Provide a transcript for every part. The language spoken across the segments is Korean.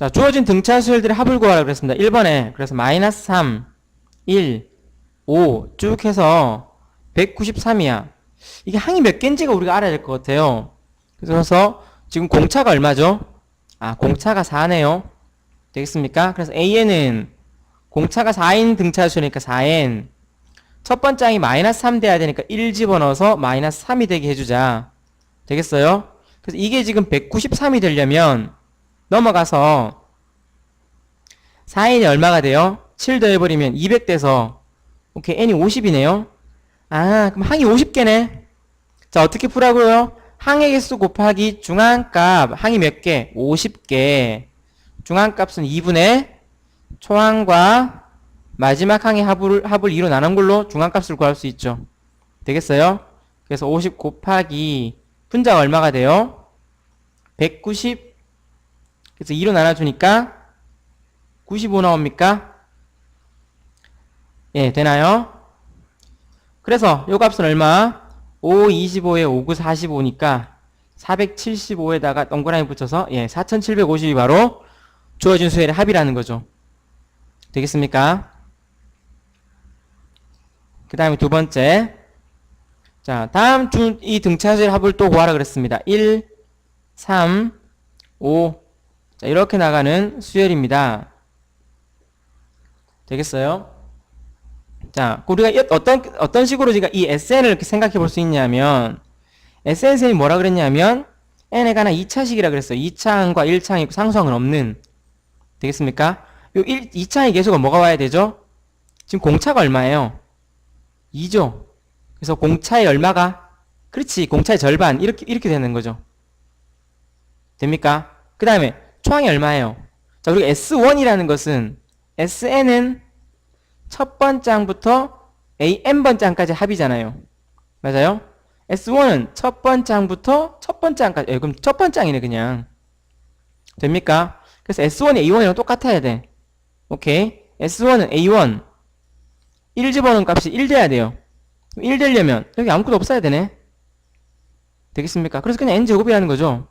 자, 주어진 등차 수열들의 합을 구하라 그랬습니다. 1번에 그래서 마이너스 3, 1, 5 쭉 해서 193이야. 이게 항이 몇 개인지가 우리가 알아야 될 것 같아요. 그래서 지금 공차가 얼마죠? 아, 공차가 4네요. 되겠습니까? 그래서 AN은 공차가 4인 등차 수니까 4N. 첫 번째 항이 마이너스 3 돼야 되니까 1 집어넣어서 마이너스 3이 되게 해주자. 되겠어요? 그래서 이게 지금 193이 되려면 넘어가서 4n이 얼마가 돼요? 7 더해버리면 200 돼서 오케이 n이 50이네요 아 그럼 항이 50개네 자 어떻게 풀라고요? 항의 개수 곱하기 중앙값 항이 몇 개? 50개 중앙값은 2분의 초항과 마지막 항의 합을, 합을 2로 나눈 걸로 중앙값을 구할 수 있죠 되겠어요? 그래서 50 곱하기 분자가 얼마가 돼요? 190 그래서 2로 나눠주니까 95 나옵니까? 예, 되나요? 그래서 요 값은 얼마? 5, 25에 5, 9, 45니까 475에다가 동그라미 붙여서 예, 4750이 바로 주어진 수열의 합이라는 거죠. 되겠습니까? 그 다음에 두 번째. 자, 다음 주, 이 등차수의 합을 또 구하라 그랬습니다. 1, 3, 5, 자, 이렇게 나가는 수열입니다. 되겠어요? 자, 우리가 이- 어떤, 어떤 식으로 우리가 이 SN을 이렇게 생각해 볼 수 있냐면, SN 쌤이 뭐라 그랬냐면, N에 관한 2차식이라 그랬어요. 2차항과 1차항이 상수항은 없는. 되겠습니까? 요 1, 2차항의 계수가 뭐가 와야 되죠? 지금 공차가 얼마예요? 2죠. 그래서 공차의 얼마가? 그렇지. 공차의 절반. 이렇게, 이렇게 되는 거죠. 됩니까? 그 다음에, 초항이 얼마예요? 자, 우리가 S1이라는 것은 SN은 첫 번장부터 AN번째 항까지 합이잖아요. 맞아요? S1은 첫 번장부터 첫 번째 항까지, 예, 그럼 첫 번째 항이네, 그냥. 됩니까? 그래서 S1이 A1이랑 똑같아야 돼. 오케이? S1은 A1. 1 집어넣은 값이 1 돼야 돼요. 1 되려면 여기 아무것도 없어야 되네. 되겠습니까? 그래서 그냥 n제곱이라는 거죠.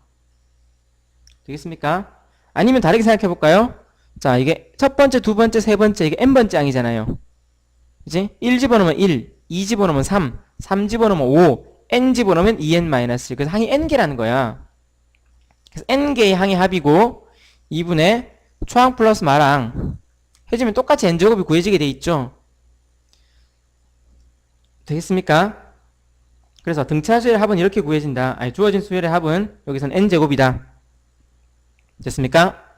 되겠습니까? 아니면 다르게 생각해 볼까요? 자, 이게 첫 번째, 두 번째, 세 번째, 이게 n번째 항이잖아요. 그지? 1 집어넣으면 1, 2 집어넣으면 3, 3 집어넣으면 5, n 집어넣으면 2n-1. 그래서 항이 n개라는 거야. 그래서 n개의 항의 합이고 2분의 초항 플러스 마랑 해주면 똑같이 n제곱이 구해지게 돼 있죠. 되겠습니까? 그래서 등차 수열의 합은 이렇게 구해진다. 아니, 주어진 수열의 합은 여기선 n제곱이다. 됐습니까?